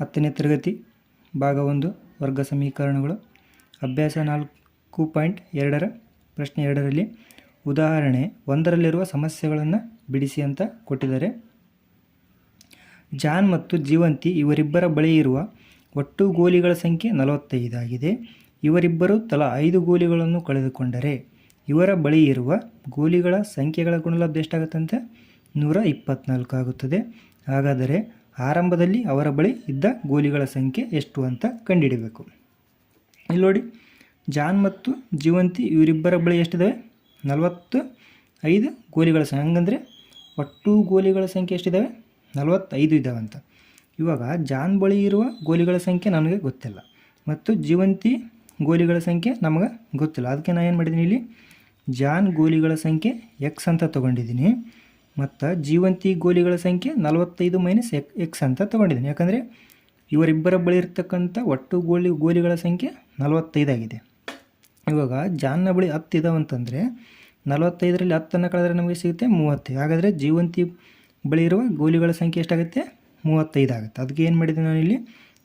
ಹತ್ತನೇ ತರಗತಿ, ಭಾಗ ಒಂದು, ವರ್ಗ ಸಮೀಕರಣಗಳು. ಅಭ್ಯಾಸ ನಾಲ್ಕು ಪಾಯಿಂಟ್ ಎರಡರ ಪ್ರಶ್ನೆ ಎರಡರಲ್ಲಿ, ಉದಾಹರಣೆ ಒಂದರಲ್ಲಿರುವ ಸಮಸ್ಯೆಗಳನ್ನು ಬಿಡಿಸಿ ಅಂತ ಕೊಟ್ಟಿದ್ದಾರೆ. ಜಾನ್ ಮತ್ತು ಜೀವಂತಿ ಇವರಿಬ್ಬರ ಬಳಿ ಇರುವ ಒಟ್ಟು ಗೋಲಿಗಳ ಸಂಖ್ಯೆ ನಲವತ್ತೈದಾಗಿದೆ. ಇವರಿಬ್ಬರು ತಲಾ ಐದು ಗೋಲಿಗಳನ್ನು ಕಳೆದುಕೊಂಡರೆ, ಇವರ ಬಳಿ ಇರುವ ಗೋಲಿಗಳ ಸಂಖ್ಯೆಗಳ ಗುಣಲಬ್ಧ ಎಷ್ಟಾಗುತ್ತಂತೆ? ನೂರ ಇಪ್ಪತ್ನಾಲ್ಕು ಆಗುತ್ತದೆ. ಹಾಗಾದರೆ ಆರಂಭದಲ್ಲಿ ಅವರ ಬಳಿ ಇದ್ದ ಗೋಲಿಗಳ ಸಂಖ್ಯೆ ಎಷ್ಟು ಅಂತ ಕಂಡುಹಿಡಬೇಕು. ಇಲ್ಲಿ ನೋಡಿ, ಜಾನ್ ಮತ್ತು ಜೀವಂತಿ ಇವರಿಬ್ಬರ ಬಳಿ ಎಷ್ಟಿದ್ದಾವೆ ನಲವತ್ತು ಐದು ಗೋಲಿಗಳ ಸಂಖ್ಯೆ. ಹಂಗಂದರೆ ಒಟ್ಟು ಗೋಲಿಗಳ ಸಂಖ್ಯೆ ಎಷ್ಟಿದ್ದಾವೆ ನಲವತ್ತೈದು ಇದ್ದಾವೆ ಅಂತ ಇವಾಗ ಜಾನ್ ಬಳಿ ಇರುವ ಗೋಲಿಗಳ ಸಂಖ್ಯೆ ನನಗೆ ಗೊತ್ತಿಲ್ಲ. ಮತ್ತು ಜೀವಂತಿ ಗೋಲಿಗಳ ಸಂಖ್ಯೆ ನಮಗೆ ಗೊತ್ತಿಲ್ಲ. ಅದಕ್ಕೆ ನಾನು ಏನು ಮಾಡಿದ್ದೀನಿ ಇಲ್ಲಿ? ಜಾನ್ ಗೋಲಿಗಳ ಸಂಖ್ಯೆ ಎಕ್ಸ್ ಅಂತ ತೊಗೊಂಡಿದ್ದೀನಿ. ಮತ್ತು ಜೀವಂತಿ ಗೋಲಿಗಳ ಸಂಖ್ಯೆ ನಲವತ್ತೈದು ಮೈನಸ್ ಎಕ್ ಎಕ್ಸ್ ಅಂತ ತೊಗೊಂಡಿದ್ದೀನಿ. ಯಾಕಂದರೆ ಇವರಿಬ್ಬರ ಬಳಿ ಇರ್ತಕ್ಕಂಥ ಒಟ್ಟು ಗೋಲಿ, ಗೋಲಿಗಳ ಸಂಖ್ಯೆ ನಲವತ್ತೈದಾಗಿದೆ ಇವಾಗ ಜಾನ್ನ ಬಳಿ ಹತ್ತಿದಾವಂತಂದರೆ ನಲವತ್ತೈದರಲ್ಲಿ ಹತ್ತನ್ನು ಕಳೆದ್ರೆ ನಮಗೆ ಸಿಗುತ್ತೆ ಮೂವತ್ತೈದು ಹಾಗಾದರೆ ಜೀವಂತಿ ಬಳಿ ಇರುವ ಗೋಲಿಗಳ ಸಂಖ್ಯೆ ಎಷ್ಟಾಗುತ್ತೆ? ಮೂವತ್ತೈದು ಆಗುತ್ತೆ. ಅದಕ್ಕೆ ಏನು ಮಾಡಿದ್ದೀನಿ ನಾನು ಇಲ್ಲಿ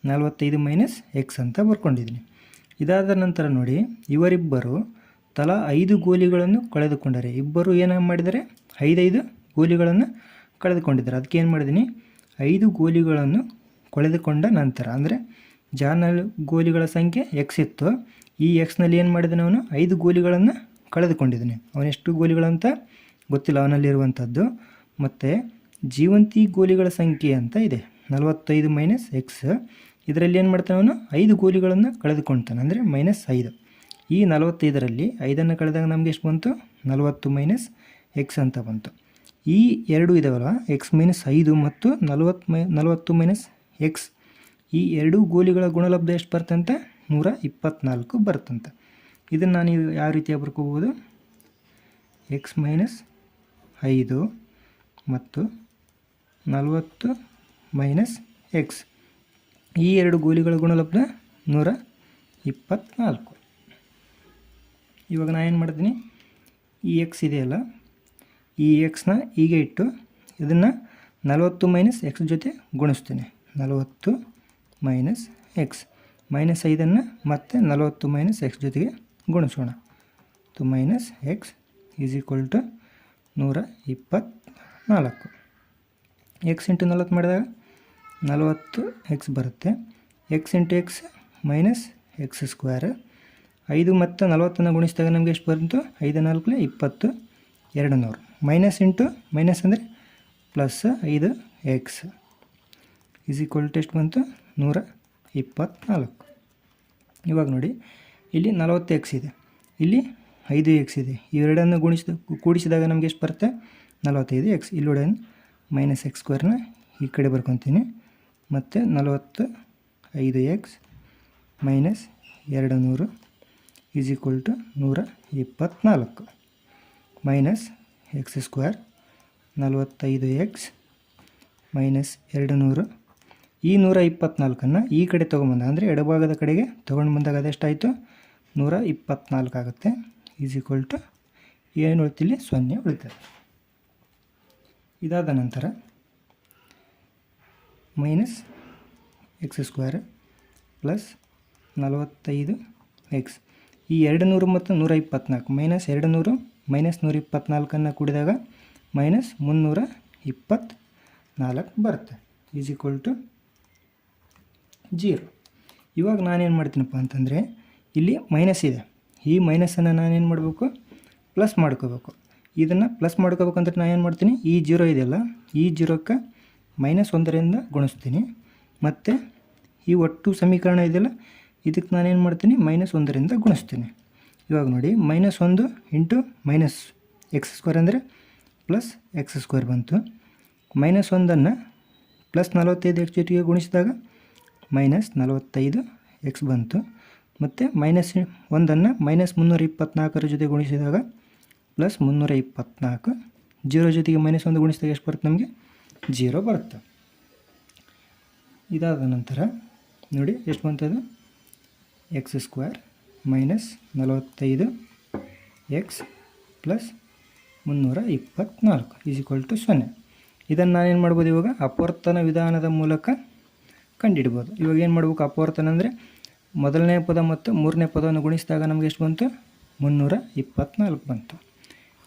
ನಲವತ್ತೈದು ಮೈನಸ್ ಎಕ್ಸ್ ಅಂತ ಬರ್ಕೊಂಡಿದ್ದೀನಿ. ಇದಾದ ನಂತರ ನೋಡಿ, ಇವರಿಬ್ಬರು ತಲಾ ಐದು ಗೋಲಿಗಳನ್ನು ಕಳೆದುಕೊಂಡರೆ, ಇಬ್ಬರು ಏನು ಮಾಡಿದರೆ? ಐದೈದು ಗೋಲಿಗಳನ್ನು ಕಳೆದುಕೊಂಡಿದ್ದಾರೆ. ಅದಕ್ಕೆ ಏನು ಮಾಡಿದ್ದೀನಿ ಐದು ಗೋಲಿಗಳನ್ನು ಕಳೆದುಕೊಂಡ ನಂತರ, ಅಂದರೆ ಜಾನಲ್ ಗೋಲಿಗಳ ಸಂಖ್ಯೆ ಎಕ್ಸ್ ಇತ್ತು. ಈ ಎಕ್ಸ್ನಲ್ಲಿ ಏನು ಮಾಡಿದ್ದಾನೆ ಅವನು? ಐದು ಗೋಲಿಗಳನ್ನು ಕಳೆದುಕೊಂಡಿದ್ದಾನೆ ಅವನೆಷ್ಟು ಗೋಲಿಗಳಂತ ಗೊತ್ತಿಲ್ಲ. ಅವನಲ್ಲಿರುವಂಥದ್ದು ಮತ್ತು ಜೀವಂತಿ ಗೋಲಿಗಳ ಸಂಖ್ಯೆ ಅಂತ ಇದೆ. ನಲವತ್ತೈದು ಮೈನಸ್ ಎಕ್ಸ್ ಇದರಲ್ಲಿ ಏನು ಮಾಡ್ತಾನೆ ಅವನು? ಐದು ಗೋಲಿಗಳನ್ನು ಕಳೆದುಕೊಳ್ತಾನೆ ಅಂದರೆ ಮೈನಸ್ ಐದು. ಈ ನಲವತ್ತೈದರಲ್ಲಿ ಐದನ್ನು ಕಳೆದಾಗ ನಮಗೆ ಎಷ್ಟು ಬಂತು? ನಲವತ್ತು ಮೈನಸ್ ಎಕ್ಸ್ ಅಂತ ಬಂತು. ಈ ಎರಡು ಇದಾವಲ್ಲ ಎಕ್ಸ್ ಮೈನಸ್ ಐದು ಮತ್ತು ನಲವತ್ತು ಮೈ, ನಲವತ್ತು ಮೈನಸ್ ಎಕ್ಸ್ ಈ ಎರಡೂ ಗೋಲಿಗಳ ಗುಣಲಬ್ಧ ಎಷ್ಟು ಬರ್ತಂತೆ? ನೂರ ಇಪ್ಪತ್ತ್ನಾಲ್ಕು ಬರ್ತಂತೆ. ಇದನ್ನು ನಾನು ಯಾವ ರೀತಿಯಾಗಿ ಬರ್ಕೋಬೋದು ಎಕ್ಸ್ ಮೈನಸ್ ಐದು ಮತ್ತು ನಲವತ್ತು ಮೈನಸ್ ಎಕ್ಸ್ ಈ ಎರಡು ಗೋಲಿಗಳ ಗುಣಲಬ್ಧ ನೂರ ಇಪ್ಪತ್ತ್ನಾಲ್ಕು ಇವಾಗ ನಾನು ಏನು ಮಾಡ್ತೀನಿ? ಈ ಎಕ್ಸ್ ಇದೆಯಲ್ಲ ಈ ಎಕ್ಸ್ನ ಹೀಗೆ ಇಟ್ಟು ಇದನ್ನು ನಲವತ್ತು ಮೈನಸ್ ಎಕ್ಸ್ ಜೊತೆ ಗುಣಿಸ್ತೇನೆ. ನಲವತ್ತು ಮೈನಸ್ ಎಕ್ಸ್ ಮೈನಸ್ ಐದನ್ನು ಮತ್ತೆ ನಲವತ್ತು ಮೈನಸ್ ಎಕ್ಸ್ ಜೊತೆಗೆ ಗುಣಿಸೋಣ. ತು minus x is equal to ನೂರ ಇಪ್ಪತ್ತ್ನಾಲ್ಕು ಎಕ್ಸ್ ಇಂಟು ನಲವತ್ತು ಮಾಡಿದಾಗ ನಲವತ್ತು ಎಕ್ಸ್ ಬರುತ್ತೆ. X into x minus x square ಐದು ಮತ್ತು ನಲವತ್ತನ್ನು ಗುಣಿಸಿದಾಗ ನಮಗೆ ಎಷ್ಟು ಬಂತು ಐದು ನಾಲ್ಕಲೆ ಇಪ್ಪತ್ತು ಎರಡು ನೂರು ಮೈನಸ್ ಇಂಟು ಮೈನಸ್ ಅಂದರೆ ಪ್ಲಸ್ ಐದು ಎಕ್ಸ್ ಈಸ್ ಈಕ್ವಲ್ ಟೆಸ್ಟ್ ಬಂತು? ನೂರ ಇಪ್ಪತ್ತ್ನಾಲ್ಕು ಇವಾಗ ನೋಡಿ, ಇಲ್ಲಿ ನಲವತ್ತು ಎಕ್ಸ್ ಇದೆ. ಇಲ್ಲಿ ಐದು ಎಕ್ಸ್ ಇದೆ. ಇವೆರಡನ್ನು ಗುಣಿಸಿದ, ಕೂಡಿಸಿದಾಗ ನಮಗೆ ಎಷ್ಟು ಬರುತ್ತೆ? ನಲವತ್ತೈದು ಎಕ್ಸ್ ಇಲ್ಲಿ ಮೈನಸ್ ಎಕ್ಸ್ ಸ್ಕ್ವೇರ್ನ ಈ ಕಡೆ ಬರ್ಕೊತೀನಿ. ಮತ್ತು ನಲವತ್ತು ಐದು ಎಕ್ಸ್ ಮೈನಸ್ ಎರಡು ನೂರು ಈಸ್ ಈಕ್ವಲ್ ಟು ನೂರ ಇಪ್ಪತ್ತ್ನಾಲ್ಕು ಮೈನಸ್ ಎಕ್ಸ್ ಸ್ಕ್ವೇರ್ ನಲವತ್ತೈದು ಎಕ್ಸ್ ಮೈನಸ್ ಎರಡು ನೂರು. ಈ ನೂರ ಇಪ್ಪತ್ತ್ನಾಲ್ಕನ್ನು ಈ ಕಡೆ ತೊಗೊಂಬಂದ, ಅಂದರೆ ಎಡಭಾಗದ ಕಡೆಗೆ ತೊಗೊಂಡು ಬಂದಾಗ ಅದೆಷ್ಟಾಯಿತು ನೂರ ಇಪ್ಪತ್ತ್ನಾಲ್ಕು ಆಗುತ್ತೆ. ಈಸ್ ಈಕ್ವಲ್ ಟು ಏನು ಉಳಿತಿಲ್ಲಿ ಸೊನ್ನೆ ಉಳಿತದೆ. ಇದಾದ ನಂತರ ಮೈನಸ್ ಎಕ್ಸ್ ಸ್ಕ್ವೇರ್ ಪ್ಲಸ್ ನಲವತ್ತೈದು ಎಕ್ಸ್. ಈ ಎರಡು ನೂರು ಮತ್ತು ನೂರ ಇಪ್ಪತ್ತ್ನಾಲ್ಕು ಮೈನಸ್ ಎರಡು ನೂರು ಮೈನಸ್ ನೂರ ಇಪ್ಪತ್ತ್ನಾಲ್ಕನ್ನು ಕೂಡಿದಾಗ ಮೈನಸ್ ಮುನ್ನೂರ ಇಪ್ಪತ್ತ್ನಾಲ್ಕು ಬರುತ್ತೆ. Is equal to zero. ಇವಾಗ ನಾನೇನು ಮಾಡ್ತೀನಪ್ಪ ಅಂತಂದರೆ, ಇಲ್ಲಿ ಮೈನಸ್ ಇದೆ. ಈ ಮೈನಸನ್ನು ನಾನೇನು ಮಾಡಬೇಕು? ಪ್ಲಸ್ ಮಾಡ್ಕೋಬೇಕು. ಇದನ್ನು ಪ್ಲಸ್ ಮಾಡ್ಕೋಬೇಕಂದ್ರೆ ನಾನು ಏನು ಮಾಡ್ತೀನಿ? ಈ ಜೀರೋ ಇದೆಯಲ್ಲ, ಈ ಜೀರೋಕ್ಕೆ ಮೈನಸ್ ಒಂದರಿಂದ ಗುಣಿಸ್ತೀನಿ. ಮತ್ತು ಈ ಒಟ್ಟು ಸಮೀಕರಣ ಇದೆಯಲ್ಲ, ಇದಕ್ಕೆ ನಾನೇನು ಮಾಡ್ತೀನಿ? ಮೈನಸ್ ಒಂದರಿಂದ ಗುಣಿಸ್ತೀನಿ. ಇವಾಗ ನೋಡಿ ಮೈನಸ್ ಒಂದು ಇಂಟು ಮೈನಸ್ ಎಕ್ಸ್ ಸ್ಕ್ವೇರ್ ಅಂದರೆ ಪ್ಲಸ್ ಎಕ್ಸ್ ಸ್ಕ್ವೇರ್ ಬಂತು. ಮೈನಸ್ ಒಂದನ್ನು ಪ್ಲಸ್ ನಲವತ್ತೈದು ಎಕ್ಸ್ ಜೊತೆಗೆ ಗುಣಿಸಿದಾಗ ಮೈನಸ್ ನಲವತ್ತೈದು ಎಕ್ಸ್ ಬಂತು. ಮತ್ತು ಮೈನಸ್ ಒಂದನ್ನು ಮೈನಸ್ ಮುನ್ನೂರ ಇಪ್ಪತ್ತ್ನಾಲ್ಕರ ಜೊತೆ ಗುಣಿಸಿದಾಗ ಪ್ಲಸ್ ಮುನ್ನೂರ ಇಪ್ಪತ್ತ್ನಾಲ್ಕು ಜೀರೋ ಜೊತೆಗೆ ಮೈನಸ್ ಒಂದು ಗುಣಿಸಿದಾಗ ಎಷ್ಟು ಬರುತ್ತೆ ನಮಗೆ? ಜೀರೋ ಬರುತ್ತೆ. ಇದಾದ ನಂತರ ನೋಡಿ, ಎಷ್ಟು ಬಂತದು? ಎಕ್ಸ್ ಸ್ಕ್ವೇರ್ ಮೈನಸ್ ನಲವತ್ತೈದು ಎಕ್ಸ್ ಪ್ಲಸ್ ಮುನ್ನೂರ ಇಪ್ಪತ್ತ್ನಾಲ್ಕು ಈಸ್ ಈಕ್ವಲ್ ಟು ಸೊನ್ನೆ. ಇದನ್ನು ನಾನೇನು ಮಾಡ್ಬೋದು ಇವಾಗ? ಅಪವರ್ತನ ವಿಧಾನದ ಮೂಲಕ ಕಂಡಿಡ್ಬೋದು. ಇವಾಗ ಏನು ಮಾಡ್ಬೇಕು ಅಪವರ್ತನ ಅಂದರೆ ಮೊದಲನೇ ಪದ ಮತ್ತು ಮೂರನೇ ಪದವನ್ನು ಗುಣಿಸಿದಾಗ ನಮಗೆ ಎಷ್ಟು ಬಂತು? ಮುನ್ನೂರ ಇಪ್ಪತ್ತ್ನಾಲ್ಕು ಬಂತು.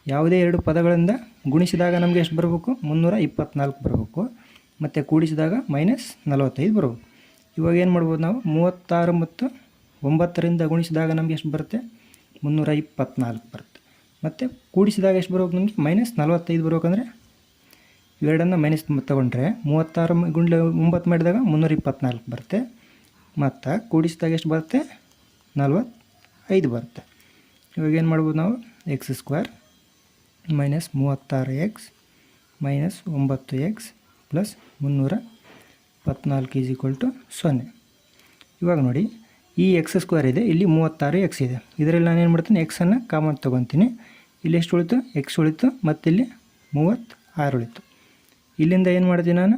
ಯಾವುದೇ ಎರಡು ಪದಗಳಿಂದ ಗುಣಿಸಿದಾಗ ನಮಗೆ ಎಷ್ಟು ಬರಬೇಕು? ಮುನ್ನೂರ ಇಪ್ಪತ್ತ್ನಾಲ್ಕು ಬರಬೇಕು. ಮತ್ತು ಕೂಡಿಸಿದಾಗ ಮೈನಸ್ ನಲವತ್ತೈದು ಬರಬೇಕು. ಇವಾಗ ಏನು ಮಾಡ್ಬೋದು ನಾವು? ಮೂವತ್ತಾರು ಮತ್ತು ಒಂಬತ್ತರಿಂದ ಗುಣಿಸಿದಾಗ ನಮಗೆ ಎಷ್ಟು ಬರುತ್ತೆ? ಮುನ್ನೂರ ಇಪ್ಪತ್ತ್ನಾಲ್ಕು ಬರುತ್ತೆ. ಮತ್ತು ಕೂಡಿಸಿದಾಗ ಎಷ್ಟು ಬರೋಕೆ ನಮಗೆ? ಮೈನಸ್ ನಲವತ್ತೈದು ಬರೋಕಂದರೆ ಇವೆರಡನ್ನು ಮೈನಸ್ ತೊಗೊಂಡ್ರೆ ಮೂವತ್ತಾರು ಗುಂಡ್ಲೆ ಒಂಬತ್ತು ಮಾಡಿದಾಗ ಮುನ್ನೂರ ಇಪ್ಪತ್ತ್ನಾಲ್ಕು ಬರುತ್ತೆ. ಮತ್ತು ಕೂಡಿಸಿದಾಗ ಎಷ್ಟು ಬರುತ್ತೆ? ನಲ್ವತ್ತೈದು ಬರುತ್ತೆ. ಇವಾಗ ಏನು ಮಾಡ್ಬೋದು ನಾವು? ಎಕ್ಸ್ ಸ್ಕ್ವೇರ್ ಮೈನಸ್ ಮೂವತ್ತಾರು ಎಕ್ಸ್ ಮೈನಸ್ ಒಂಬತ್ತು ಎಕ್ಸ್ ಪ್ಲಸ್ ಮುನ್ನೂರ ಇಪ್ಪತ್ನಾಲ್ಕು ಈಸ್ ಈಕ್ವಲ್ ಟು ಸೊನ್ನೆ. ಇವಾಗ ನೋಡಿ ಈ ಎಕ್ಸ್ ಸ್ಕ್ವೇರ್ ಇದೆ, ಇಲ್ಲಿ ಮೂವತ್ತಾರು ಎಕ್ಸ್ ಇದೆ. ಇದರಲ್ಲಿ ನಾನು ಏನು ಮಾಡ್ತೀನಿ ಎಕ್ಸನ್ನು ಕಾಮನ್ ತೊಗೊತೀನಿ. ಇಲ್ಲಿ ಎಷ್ಟು ಉಳಿತು? ಎಕ್ಸ್ ಉಳಿತು, ಮತ್ತು ಇಲ್ಲಿ ಮೂವತ್ತಾರು ಉಳಿತು. ಇಲ್ಲಿಂದ ಏನು ಮಾಡ್ತೀನಿ ನಾನು?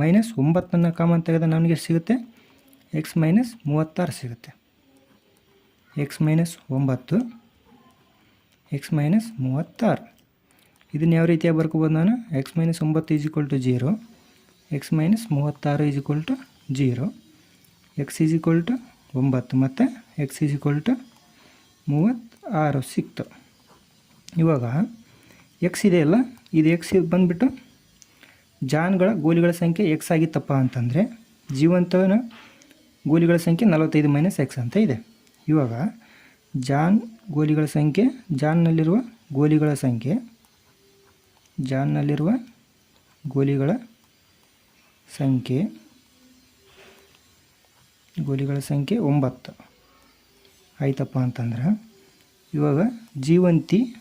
ಮೈನಸ್ ಒಂಬತ್ತನ್ನು ಕಾಮನ್ ತೆಗೆದ ನನಗೆ ಸಿಗುತ್ತೆ? ಎಕ್ಸ್ ಮೈನಸ್ ಮೂವತ್ತಾರು ಸಿಗುತ್ತೆ. ಎಕ್ಸ್ ಮೈನಸ್ ಒಂಬತ್ತು ಎಕ್ಸ್ ಮೈನಸ್ ಮೂವತ್ತಾರು. ಇದನ್ನು ಯಾವ ರೀತಿಯಾಗಿ ಬರ್ಕೋಬೋದು ನಾನು? ಎಕ್ಸ್ ಮೈನಸ್ ಒಂಬತ್ತು is equal to zero x minus ಮೂವತ್ತಾರು is equal to zero x is equal to ಒಂಬತ್ತು ಮತ್ತು ಎಕ್ಸ್ ಈಸ್ ಈಕ್ವಲ್ ಟು ಮೂವತ್ತಾರು ಸಿಕ್ತು. ಇವಾಗ ಎಕ್ಸ್ ಇದೆಯಲ್ಲ ಇದು ಎಕ್ಸ್ ಬಂದುಬಿಟ್ಟು ಜಾನ್ಗಳ ಗೋಲಿಗಳ ಸಂಖ್ಯೆ ಎಕ್ಸ್ ಆಗಿತ್ತಪ್ಪ ಅಂತಂದರೆ ಜೀವಂತನ ಗೋಲಿಗಳ ಸಂಖ್ಯೆ ನಲವತ್ತೈದು ಮೈನಸ್ ಎಕ್ಸ್ ಅಂತ ಇದೆ. ಇವಾಗ ಜಾನ್ ಗೋಲಿಗಳ ಸಂಖ್ಯೆ, ಜಾನ್ನಲ್ಲಿರುವ ಗೋಲಿಗಳ ಸಂಖ್ಯೆ, ಜಾನ್ನಲ್ಲಿರುವ ಗೋಲಿಗಳ ಸಂಖ್ಯೆ ಗೋಲಿಗಳ ಸಂಖ್ಯೆ ಒಂಬತ್ತು. ಆಯ್ತಪ್ಪ ಅಂತಂದ್ರೆ, ಇವಾಗ ಜೀವಂತಿ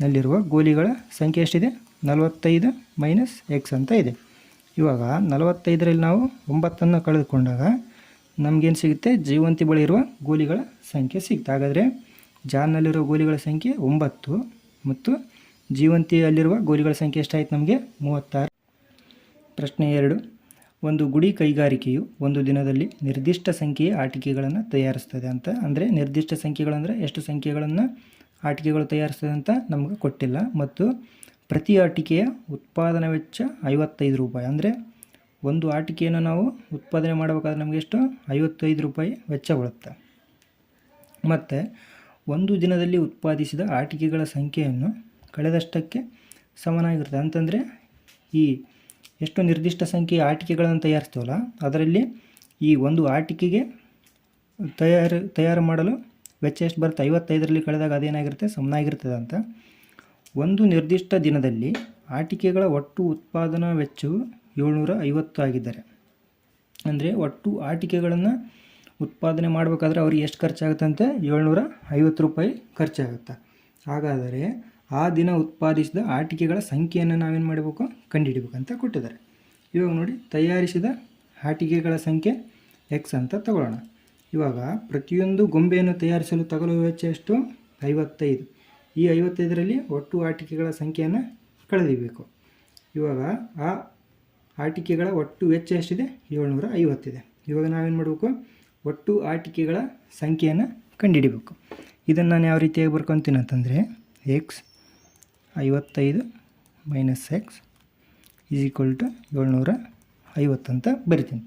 ನಲ್ಲಿರುವ ಗೋಲಿಗಳ ಸಂಖ್ಯೆ ಎಷ್ಟಿದೆ? ನಲವತ್ತೈದು ಮೈನಸ್ ಎಕ್ಸ್ ಅಂತ ಇದೆ. ಇವಾಗ ನಲವತ್ತೈದರಲ್ಲಿ ನಾವು ಒಂಬತ್ತನ್ನು ಕಳೆದುಕೊಂಡಾಗ ನಮಗೇನು ಸಿಗುತ್ತೆ? ಜೀವಂತಿ ಬಳಿ ಇರುವ ಗೋಲಿಗಳ ಸಂಖ್ಯೆ ಸಿಗುತ್ತೆ. ಹಾಗಾದರೆ ಜಾನ್ನಲ್ಲಿರುವ ಗೋಲಿಗಳ ಸಂಖ್ಯೆ ಒಂಬತ್ತು ಮತ್ತು ಜೀವಂತಿಯಲ್ಲಿರುವ ಗೋಲಿಗಳ ಸಂಖ್ಯೆ ಎಷ್ಟಾಯ್ತು ನಮಗೆ? ಮೂವತ್ತಾರು. ಪ್ರಶ್ನೆ ಎರಡು. ಒಂದು ಗುಡಿ ಕೈಗಾರಿಕೆಯು ಒಂದು ದಿನದಲ್ಲಿ ನಿರ್ದಿಷ್ಟ ಸಂಖ್ಯೆಯ ಆಟಿಕೆಗಳನ್ನು ತಯಾರಿಸ್ತದೆ ಅಂತ. ಅಂದರೆ ನಿರ್ದಿಷ್ಟ ಸಂಖ್ಯೆಗಳಂದರೆ ಎಷ್ಟು ಸಂಖ್ಯೆಗಳನ್ನು ಆಟಿಕೆಗಳು ತಯಾರಿಸ್ತದೆ ಅಂತ ನಮಗೆ ಕೊಟ್ಟಿಲ್ಲ. ಮತ್ತು ಪ್ರತಿ ಆಟಿಕೆಯ ಉತ್ಪಾದನಾ ವೆಚ್ಚ ಐವತ್ತೈದು ರೂಪಾಯಿ. ಅಂದರೆ ಒಂದು ಆಟಿಕೆಯನ್ನು ನಾವು ಉತ್ಪಾದನೆ ಮಾಡಬೇಕಾದ್ರೆ ನಮಗೆ ಎಷ್ಟು? ಐವತ್ತೈದು ರೂಪಾಯಿ ವೆಚ್ಚ ಬೀಳುತ್ತೆ. ಮತ್ತು ಒಂದು ದಿನದಲ್ಲಿ ಉತ್ಪಾದಿಸಿದ ಆಟಿಕೆಗಳ ಸಂಖ್ಯೆಯನ್ನು ಕಳೆದಷ್ಟಕ್ಕೆ ಸಮನಾಗಿರುತ್ತೆ. ಅಂತಂದರೆ ಈ ಎಷ್ಟು ನಿರ್ದಿಷ್ಟ ಸಂಖ್ಯೆಯ ಆಟಿಕೆಗಳನ್ನು ತಯಾರಿಸ್ತೀವಲ್ಲ, ಅದರಲ್ಲಿ ಈ ಒಂದು ಆಟಿಕೆಗೆ ತಯಾರು ತಯಾರು ಮಾಡಲು ವೆಚ್ಚ ಎಷ್ಟು ಬರುತ್ತೆ? ಐವತ್ತೈದರಲ್ಲಿ ಕಳೆದಾಗ ಅದೇನಾಗಿರುತ್ತೆ? ಸಮನಾಗಿರ್ತದೆ ಅಂತ. ಒಂದು ನಿರ್ದಿಷ್ಟ ದಿನದಲ್ಲಿ ಆಟಿಕೆಗಳ ಒಟ್ಟು ಉತ್ಪಾದನಾ ವೆಚ್ಚವು ಏಳ್ನೂರ ಐವತ್ತು ಆಗಿದ್ದಾರೆ, ಅಂದರೆ ಒಟ್ಟು ಆಟಿಕೆಗಳನ್ನು ಉತ್ಪಾದನೆ ಮಾಡಬೇಕಾದ್ರೆ ಅವ್ರಿಗೆ ಎಷ್ಟು ಖರ್ಚಾಗುತ್ತೆ ಅಂತ ಏಳ್ನೂರ ಐವತ್ತು ರೂಪಾಯಿ ಖರ್ಚಾಗುತ್ತೆ. ಹಾಗಾದರೆ ಆ ದಿನ ಉತ್ಪಾದಿಸಿದ ಆಟಿಕೆಗಳ ಸಂಖ್ಯೆಯನ್ನು ನಾವೇನು ಮಾಡಬೇಕು? ಕಂಡುಹಿಡಿಬೇಕಂತ ಕೊಟ್ಟಿದ್ದಾರೆ. ಇವಾಗ ನೋಡಿ, ತಯಾರಿಸಿದ ಆಟಿಕೆಗಳ ಸಂಖ್ಯೆ ಎಕ್ಸ್ ಅಂತ ತಗೊಳ್ಳೋಣ. ಇವಾಗ ಪ್ರತಿಯೊಂದು ಗೊಂಬೆಯನ್ನು ತಯಾರಿಸಲು ತಗಲುವ ವೆಚ್ಚ ಎಷ್ಟು? ಐವತ್ತೈದು. ಈ ಐವತ್ತೈದರಲ್ಲಿ ಒಟ್ಟು ಆಟಿಕೆಗಳ ಸಂಖ್ಯೆಯನ್ನು ಕಳೆದಿಬೇಕು. ಇವಾಗ ಆ ಆಟಿಕೆಗಳ ಒಟ್ಟು ವೆಚ್ಚ ಎಷ್ಟಿದೆ? ಏಳ್ನೂರ ಐವತ್ತಿದೆ ಇವಾಗ ನಾವೇನು ಮಾಡಬೇಕು? ಒಟ್ಟು ಆಟಿಕೆಗಳ ಸಂಖ್ಯೆಯನ್ನು ಕಂಡುಹಿಡಿಬೇಕು. ಇದನ್ನು ನಾನು ಯಾವ ರೀತಿಯಾಗಿ ಬರ್ಕೊತೀನಿ ಅಂತಂದರೆ ಎಕ್ಸ್ ಐವತ್ತೈದು minus x is equal to ಏಳ್ನೂರ ಐವತ್ತು ಅಂತ ಬರಿತೀನಿ.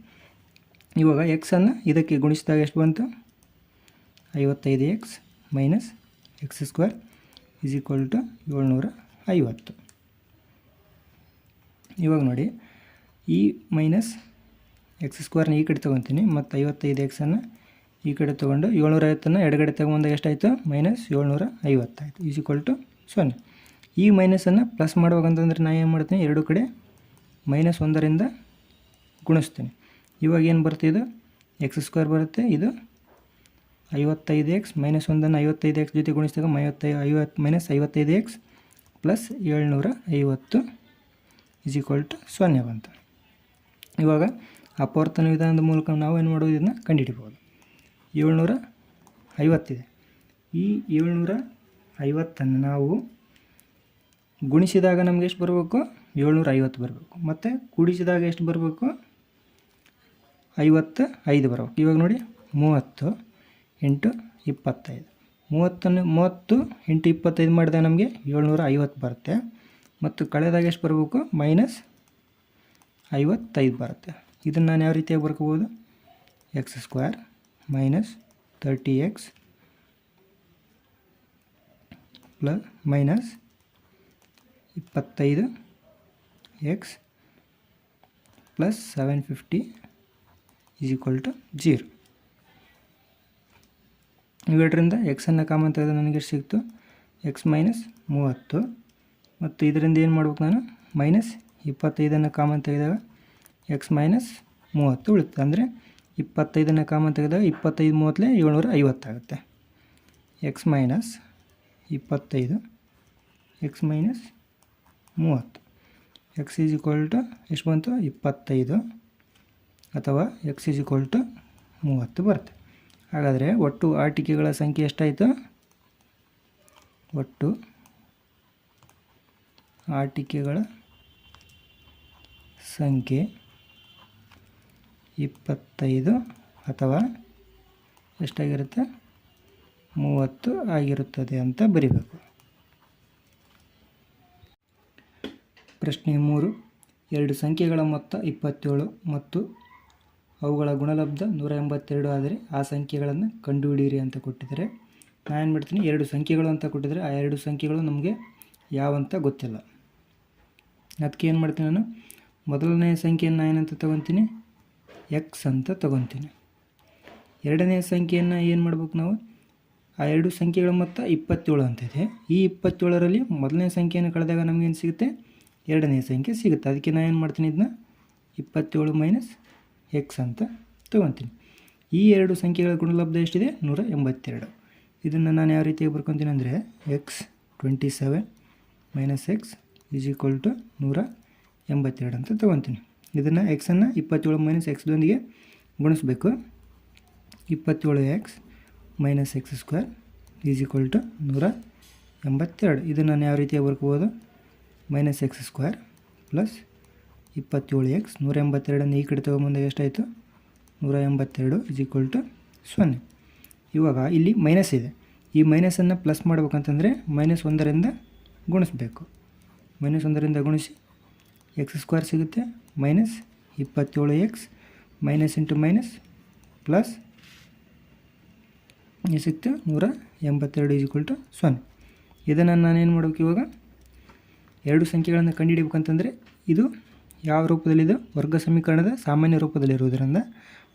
ಇವಾಗ ಎಕ್ಸನ್ನು ಇದಕ್ಕೆ ಗುಣಿಸಿದಾಗ ಎಷ್ಟು ಬಂತು? ಐವತ್ತೈದು x minus x square is equal to ಏಳ್ನೂರ ಐವತ್ತು. ಇವಾಗ ನೋಡಿ, ಈ ಮೈನಸ್ ಎಕ್ಸ್ ಸ್ಕ್ವೇರ್ನ ಈ ಕಡೆ ತೊಗೊತೀನಿ, ಮತ್ತು ಐವತ್ತೈದು ಎಕ್ಸನ್ನು ಈ ಕಡೆ ತೊಗೊಂಡು ಏಳ್ನೂರ ಐವತ್ತನ್ನು ಎಡಗಡೆ ತೊಗೊಂಬಂದಾಗ ಎಷ್ಟಾಯಿತು? ಮೈನಸ್ ಏಳ್ನೂರ ಐವತ್ತಾಯಿತು. ಈಸ್ ಈಕ್ವಲ್ ಟು ಸೊನ್ನೆ. ಈ ಮೈನಸನ್ನು ಪ್ಲಸ್ ಮಾಡುವಾಗಂತಂದ್ರೆ ನಾನು ಏನು ಮಾಡ್ತೀನಿ? ಎರಡು ಕಡೆ ಮೈನಸ್ ಒಂದರಿಂದ ಗುಣಿಸ್ತೀನಿ. ಇವಾಗ ಏನು ಬರುತ್ತೆ ಇದು? ಎಕ್ಸ್ ಸ್ಕ್ವೇರ್ ಬರುತ್ತೆ. ಇದು ಐವತ್ತೈದು ಎಕ್ಸ್ ಮೈನಸ್ ಒಂದನ್ನು ಐವತ್ತೈದು ಎಕ್ಸ್ ಜೊತೆ ಗುಣಿಸಿದಾಗ ಐವತ್ತೈ ಐವತ್ತು ಮೈನಸ್ ಐವತ್ತೈದು ಎಕ್ಸ್ ಪ್ಲಸ್ ಏಳ್ನೂರ ಐವತ್ತು ಇಸ್ ಈಕ್ವಲ್ ಟು ಸೊನ್ನೆ ಬಂತು. ಇವಾಗ ಅಪವರ್ತನ ವಿಧಾನದ ಮೂಲಕ ನಾವು ಏನು ಮಾಡೋದು ಇದನ್ನು ಕಂಡುಹಿಡಿಬೋದು ಏಳ್ನೂರ ಐವತ್ತಿದೆ ಈ ಏಳ್ನೂರ ಐವತ್ತನ್ನು ನಾವು ಗುಣಿಸಿದಾಗ ನಮ್ಗೆ ಎಷ್ಟು ಬರಬೇಕು? ಏಳ್ನೂರ ಐವತ್ತು ಬರಬೇಕು. ಮತ್ತು ಕೂಡಿಸಿದಾಗ ಎಷ್ಟು ಬರಬೇಕು? ಐವತ್ತು ಐದು ಬರಬೇಕು. ಇವಾಗ ನೋಡಿ, ಮೂವತ್ತು ಇಂಟು ಇಪ್ಪತ್ತೈದು. ಮೂವತ್ತನ್ನು, ಮೂವತ್ತು ಇಂಟು ಇಪ್ಪತ್ತೈದು ಮಾಡಿದಾಗ ನಮಗೆ ಏಳ್ನೂರ ಐವತ್ತು ಬರುತ್ತೆ. ಮತ್ತು ಕಳೆದಾಗ ಎಷ್ಟು ಬರಬೇಕು? ಮೈನಸ್ ಐವತ್ತೈದು ಬರುತ್ತೆ. ಇದನ್ನು ನಾನು ಯಾವ ರೀತಿಯಾಗಿ ಬರ್ಕೋಬೋದು? X square minus thirty x plus minus ಇಪ್ಪತ್ತೈದು x plus seven fifty is equal to zero ಇವೆರಡರಿಂದ ಎಕ್ಸನ್ನು ಕಾಮನ್ ತೆಗೆದು ನನಗೆ ಸಿಕ್ತು? ಎಕ್ಸ್ ಮೈನಸ್ ಮೂವತ್ತು. ಮತ್ತು ಇದರಿಂದ ಏನು ಮಾಡ್ಬೇಕು ನಾನು? ಮೈನಸ್ ಇಪ್ಪತ್ತೈದನ್ನು ಕಾಮನ್ ತೆಗೆದಾಗ ಎಕ್ಸ್ ಮೈನಸ್ ಮೂವತ್ತು ಉಳಿತು ಅಂದರೆ ಇಪ್ಪತ್ತೈದನ್ನು ಕಾಮನ್ ತೆಗೆದಾಗ ಇಪ್ಪತ್ತೈದು ಮೂವತ್ತಲೇ ಏಳ್ನೂರ ಐವತ್ತಾಗುತ್ತೆ ಎಕ್ಸ್ ಮೈನಸ್ ಇಪ್ಪತ್ತೈದು. ಎಕ್ಸ್ ಮೈನಸ್ ಮೂವತ್ತು. ಎಕ್ಸ್ ಈಸ್ ಈಕ್ವಲ್ ಟು ಎಷ್ಟು ಬಂತು? ಇಪ್ಪತ್ತೈದು. ಅಥವಾ ಎಕ್ಸ್ ಈಸ್ ಈಕ್ವಲ್ ಟು ಮೂವತ್ತು ಬರುತ್ತೆ. ಹಾಗಾದರೆ ಒಟ್ಟು ಆಟಿಕೆಗಳ ಸಂಖ್ಯೆ ಎಷ್ಟಾಯಿತು? ಒಟ್ಟು ಆಟಿಕೆಗಳ ಸಂಖ್ಯೆ ಇಪ್ಪತ್ತೈದು ಅಥವಾ ಎಷ್ಟಾಗಿರುತ್ತೆ? ಮೂವತ್ತು ಆಗಿರುತ್ತದೆ ಅಂತ ಬರಿಬೇಕು. ಪ್ರಶ್ನೆ ಮೂರು, ಎರಡು ಸಂಖ್ಯೆಗಳ ಮೊತ್ತ ಇಪ್ಪತ್ತೇಳು ಮತ್ತು ಅವುಗಳ ಗುಣಲಬ್ಧ ನೂರ ಎಂಬತ್ತೆರಡು ಆದರೆ ಆ ಸಂಖ್ಯೆಗಳನ್ನು ಕಂಡುಹಿಡಿಯಿರಿ ಅಂತ ಕೊಟ್ಟಿದ್ದಾರೆ. ನಾನು ಏನು ಮಾಡ್ತೀನಿ, ಎರಡು ಸಂಖ್ಯೆಗಳು ಅಂತ ಕೊಟ್ಟಿದ್ದಾರೆ. ಆ ಎರಡು ಸಂಖ್ಯೆಗಳು ನಮಗೆ ಯಾವಂತ ಗೊತ್ತಿಲ್ಲ. ಅದಕ್ಕೆ ಏನು ಮಾಡ್ತೀನಿ ನಾನು, ಮೊದಲನೇ ಸಂಖ್ಯೆಯನ್ನು ಏನಂತ ತೊಗೊತೀನಿ ಎಕ್ಸ್ ಅಂತ ತೊಗೊತೀನಿ. ಎರಡನೇ ಸಂಖ್ಯೆಯನ್ನು ಏನು ಮಾಡ್ಬೇಕು ನಾವು, ಆ ಎರಡು ಸಂಖ್ಯೆಗಳ ಮೊತ್ತ ಇಪ್ಪತ್ತೇಳು ಅಂತಿದೆ ಈ ಇಪ್ಪತ್ತೇಳರಲ್ಲಿ ಮೊದಲನೇ ಸಂಖ್ಯೆಯನ್ನು ಕಳೆದಾಗ ನಮಗೇನು ಸಿಗುತ್ತೆ ಎರಡನೇ ಸಂಖ್ಯೆ ಸಿಗುತ್ತೆ. ಅದಕ್ಕೆ ನಾನು ಏನು ಮಾಡ್ತೀನಿ ಇದನ್ನ ಇಪ್ಪತ್ತೇಳು ಮೈನಸ್ ಎಕ್ಸ್ ಅಂತ ತೊಗೊತೀನಿ. ಈ ಎರಡು ಸಂಖ್ಯೆಗಳ ಗುಣಲಬ್ಧ ಎಷ್ಟಿದೆ? ನೂರ ಎಂಬತ್ತೆರಡು. ಇದನ್ನು ನಾನು ಯಾವ ರೀತಿಯಾಗಿ ಬರ್ಕೊತೀನಿ ಅಂದರೆ x twenty seven minus x is equal to ನೂರ ಎಂಬತ್ತೆರಡು ಅಂತ ತೊಗೊತೀನಿ. ಇದನ್ನು ಎಕ್ಸನ್ನು ಇಪ್ಪತ್ತೇಳು ಮೈನಸ್ ಎಕ್ಸ್ದೊಂದಿಗೆ ಗುಣಿಸ್ಬೇಕು. ಇಪ್ಪತ್ತೇಳು x minus x square is equal to ನೂರ ಎಂಬತ್ತೆರಡು. ಇದನ್ನು ನಾನು ಯಾವ ರೀತಿಯಾಗಿ ಬರ್ಕೋಬೋದು? ಮೈನಸ್ ಎಕ್ಸ್ ಸ್ಕ್ವೇರ್ ಪ್ಲಸ್ ಇಪ್ಪತ್ತೇಳು ಎಕ್ಸ್ ನೂರ ಎಂಬತ್ತೆರಡನ್ನು ಈ ಕಡೆ ತೊಗೊಂಬಂದಾಗ ಎಷ್ಟಾಯಿತು? ನೂರ ಎಂಬತ್ತೆರಡು ಇಸ್ ಈಕ್ವಲ್ ಟು ಸೊನ್ನೆ. ಇವಾಗ ಇಲ್ಲಿ ಮೈನಸ್ ಇದೆ. ಈ ಮೈನಸನ್ನು ಪ್ಲಸ್ ಮಾಡ್ಬೇಕಂತಂದರೆ ಮೈನಸ್ ಒಂದರಿಂದ ಗುಣಿಸ್ಬೇಕು. ಮೈನಸ್ ಒಂದರಿಂದ ಗುಣಿಸಿ ಎಕ್ಸ್ ಸ್ಕ್ವೇರ್ ಸಿಗುತ್ತೆ. ಮೈನಸ್ ಇಪ್ಪತ್ತೇಳು x minus into minus plus ಸಿಕ್ತು ನೂರ ಎಂಬತ್ತೆರಡು ಈಸ್ ಈಕ್ವಲ್ ಟು ಸೊನ್ನೆ. ಇದನ್ನು ನಾನೇನು ಮಾಡ್ಬೇಕು ಇವಾಗ? ಎರಡು ಸಂಖ್ಯೆಗಳನ್ನು ಕಂಡುಹಿಡಿಬೇಕಂತಂದರೆ ಇದು ಯಾವ ರೂಪದಲ್ಲಿದೆ? ವರ್ಗ ಸಮೀಕರಣದ ಸಾಮಾನ್ಯ ರೂಪದಲ್ಲಿರುವುದರಿಂದ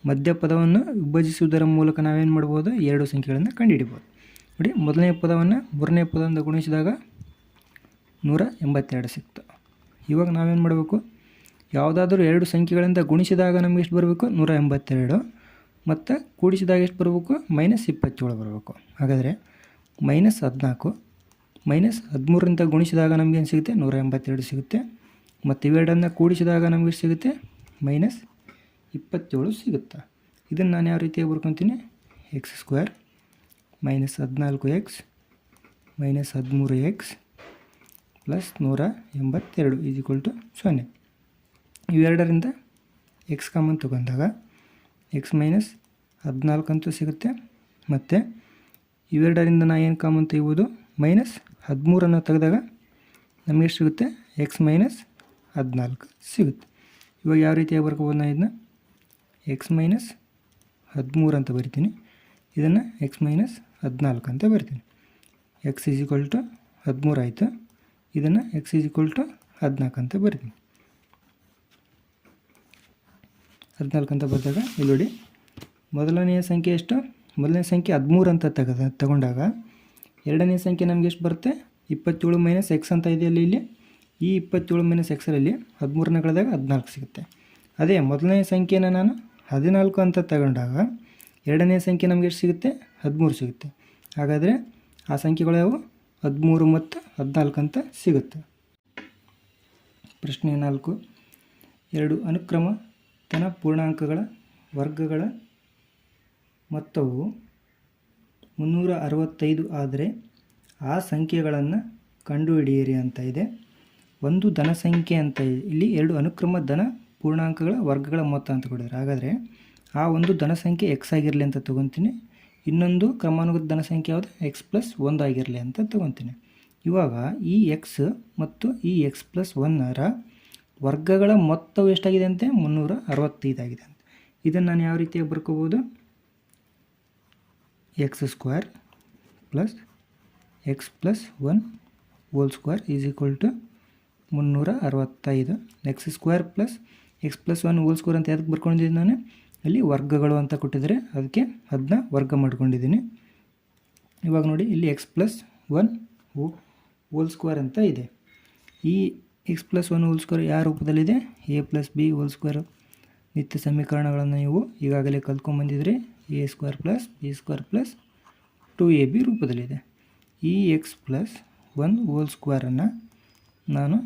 ಮಧ್ಯಪದವನ್ನು ವಿಭಜಿಸುವುದರ ಮೂಲಕ ನಾವೇನು ಮಾಡ್ಬೋದು? ಎರಡು ಸಂಖ್ಯೆಗಳನ್ನು ಕಂಡುಹಿಡಿಬೋದು. ನೋಡಿ, ಮೊದಲನೇ ಪದವನ್ನು ಮೂರನೇ ಪದದಿಂದ ಗುಣಿಸಿದಾಗ ನೂರ ಎಂಬತ್ತೆರಡು ಸಿಕ್ತು. ಇವಾಗ ನಾವೇನು ಮಾಡಬೇಕು? ಯಾವುದಾದ್ರೂ ಎರಡು ಸಂಖ್ಯೆಗಳಿಂದ ಗುಣಿಸಿದಾಗ ನಮಗೆ ಎಷ್ಟು ಬರಬೇಕು? ನೂರ ಎಂಬತ್ತೆರಡು. ಮತ್ತು ಕೂಡಿಸಿದಾಗ ಎಷ್ಟು ಬರಬೇಕು? ಮೈನಸ್ ಇಪ್ಪತ್ತೇಳು ಬರಬೇಕು. ಹಾಗಾದರೆ ಮೈನಸ್ ಹದಿನಾಲ್ಕು. ಮೈನಸ್ ಹದಿಮೂರರಿಂದ ಗುಣಿಸಿದಾಗ ನಮಗೇನು ಸಿಗುತ್ತೆ? ನೂರ ಎಂಬತ್ತೆರಡು ಸಿಗುತ್ತೆ. ಮತ್ತು ಇವೆರಡನ್ನು ಕೂಡಿಸಿದಾಗ ನಮಗೆ ಸಿಗುತ್ತೆ? ಮೈನಸ್ ಇಪ್ಪತ್ತೇಳು ಸಿಗುತ್ತೆ? ಇದನ್ನು ನಾನು ಯಾವ ರೀತಿಯಾಗಿ ಬರ್ಕೊತೀನಿ? ಎಕ್ಸ್ ಸ್ಕ್ವೇರ್ ಮೈನಸ್ ಹದಿನಾಲ್ಕು ಎಕ್ಸ್ ಮೈನಸ್ ಹದಿಮೂರು ಎಕ್ಸ್ ಪ್ಲಸ್ ನೂರ ಎಂಬತ್ತೆರಡು ಈಸ್ ಈಕ್ವಲ್ ಟು ಸೊನ್ನೆ. ಇವೆರಡರಿಂದ ಎಕ್ಸ್ ಕಾಮನ್ ತಗೊಂಡಾಗ ಎಕ್ಸ್ ಮೈನಸ್ ಹದಿನಾಲ್ಕು ಅಂತೂ ಸಿಗುತ್ತೆ. ಮತ್ತು ಇವೆರಡರಿಂದ ನಾ ಏನು ಕಾಮನ್ ತೆಗಿಬೋದು? ಮೈನಸ್ ಹದಿಮೂರನ್ನು ತೆಗೆದಾಗ ನಮಗೆ ಸಿಗುತ್ತೆ? ಎಕ್ಸ್ ಮೈನಸ್ ಹದಿನಾಲ್ಕು ಸಿಗುತ್ತೆ. ಇವಾಗ ಯಾವ ರೀತಿಯಾಗಿ ಬರ್ಕೋಬೋದು ನಾನು ಇದನ್ನ? ಎಕ್ಸ್ ಮೈನಸ್ ಹದಿಮೂರು ಅಂತ ಬರಿತೀನಿ. ಇದನ್ನು ಎಕ್ಸ್ ಮೈನಸ್ ಹದಿನಾಲ್ಕು ಅಂತ ಬರ್ತೀನಿ. ಎಕ್ಸ್ ಈಸ್ ಈಕ್ವಲ್ ಟು ಹದಿಮೂರು ಆಯಿತು. ಇದನ್ನು ಎಕ್ಸ್ ಈಸ್ ಈಕ್ವಲ್ ಟು ಹದಿನಾಲ್ಕು ಅಂತ ಬರ್ತೀನಿ. ಹದಿನಾಲ್ಕು ಅಂತ ಬರೆದಾಗ, ಇಲ್ಲಿ ನೋಡಿ. ಮೊದಲನೆಯ ಸಂಖ್ಯೆ ಎಷ್ಟು? ಮೊದಲನೇ ಸಂಖ್ಯೆ ಹದಿಮೂರು ಅಂತ ತೆಗೆದ ತಗೊಂಡಾಗ ಎರಡನೇ ಸಂಖ್ಯೆ ನಮಗೆ ಎಷ್ಟು ಬರುತ್ತೆ? ಇಪ್ಪತ್ತೇಳು ಮೈನಸ್ ಎಕ್ಸ್ ಅಂತ ಇದೆಯಲ್ಲ ಇಲ್ಲಿ. ಈ ಇಪ್ಪತ್ತೇಳು ಮೈನಸ್ ಎಕ್ಸರಲ್ಲಿ ಹದಿಮೂರನೇ ಕಳೆದಾಗ ಹದಿನಾಲ್ಕು ಸಿಗುತ್ತೆ. ಅದೇ ಮೊದಲನೇ ಸಂಖ್ಯೆನ ನಾನು ಹದಿನಾಲ್ಕು ಅಂತ ತಗೊಂಡಾಗ ಎರಡನೇ ಸಂಖ್ಯೆ ನಮಗೆ ಎಷ್ಟು ಸಿಗುತ್ತೆ? ಹದಿಮೂರು ಸಿಗುತ್ತೆ. ಹಾಗಾದರೆ ಆ ಸಂಖ್ಯೆಗಳು ಯಾವುವು ಹದಿಮೂರು ಮತ್ತು ಹದಿನಾಲ್ಕು ಅಂತ ಸಿಗುತ್ತೆ. ಪ್ರಶ್ನೆ ನಾಲ್ಕು. ಎರಡು ಅನುಕ್ರಮ ಧನ ಪೂರ್ಣಾಂಕಗಳ ವರ್ಗಗಳ ಮೊತ್ತವು ಮುನ್ನೂರ ಅರವತ್ತೈದು ಆದರೆ ಆ ಸಂಖ್ಯೆಗಳನ್ನು ಕಂಡುಹಿಡಿಯಿರಿ ಅಂತ ಇದೆ. ಒಂದು ಧನ ಸಂಖ್ಯೆ ಅಂತ. ಇಲ್ಲಿ ಎರಡು ಅನುಕ್ರಮ ಧನ ಪೂರ್ಣಾಂಕಗಳ ವರ್ಗಗಳ ಮೊತ್ತ ಅಂತ ಕೊಟ್ಟಿದ್ದಾರೆ ಹಾಗಾದರೆ ಆ ಒಂದು ಧನ ಸಂಖ್ಯೆ ಎಕ್ಸ್ ಆಗಿರಲಿ ಅಂತ ತೊಗೊತೀನಿ. ಇನ್ನೊಂದು ಕ್ರಮಾನುಗತ ಧನ ಸಂಖ್ಯೆ ಯಾವುದು? ಎಕ್ಸ್ ಪ್ಲಸ್ ಒಂದಾಗಿರಲಿ ಅಂತ ತೊಗೊತೀನಿ. ಇವಾಗ ಈ ಎಕ್ಸ್ ಮತ್ತು ಈ ಎಕ್ಸ್ ಪ್ಲಸ್ ಒನ್ನರ ವರ್ಗಗಳ ಮೊತ್ತವು ಎಷ್ಟಾಗಿದೆ ಅಂತೆ? ಮುನ್ನೂರ ಅರವತ್ತೈದಾಗಿದೆ ಅಂತ. ಇದನ್ನು ನಾನು ಯಾವ ರೀತಿಯಾಗಿ ಬರ್ಕೋಬೋದು x square plus x plus one whole square is to ಮುನ್ನೂರ ಅರವತ್ತೈದು. X square plus x plus one whole square ಅಂತ ಯಾವ್ದಕ್ಕೆ ಬರ್ಕೊಂಡಿದ್ದೀನಿ ನಾನು? ಅಲ್ಲಿ ವರ್ಗಗಳು ಅಂತ ಕೊಟ್ಟಿದ್ದಾರೆ. ಅದಕ್ಕೆ ಅದನ್ನ ವರ್ಗ ಮಾಡ್ಕೊಂಡಿದ್ದೀನಿ. ಇವಾಗ ನೋಡಿ, ಇಲ್ಲಿ x plus one whole square ಅಂತ ಇದೆ. ಈ x plus one whole square ಯಾವ ರೂಪದಲ್ಲಿದೆ? A plus b whole square ನಿತ್ಯ ಸಮೀಕರಣಗಳನ್ನು ನೀವು ಈಗಾಗಲೇ ಕಲ್ತ್ಕೊಂಡ್ಬಂದಿದ್ರಿ a square plus b square plus two a b ರೂಪದಲ್ಲಿದೆ. ಈ ಎಕ್ಸ್ ಪ್ಲಸ್ ಒನ್ ಹೋಲ್ ಸ್ಕ್ವೇರನ್ನು ನಾನು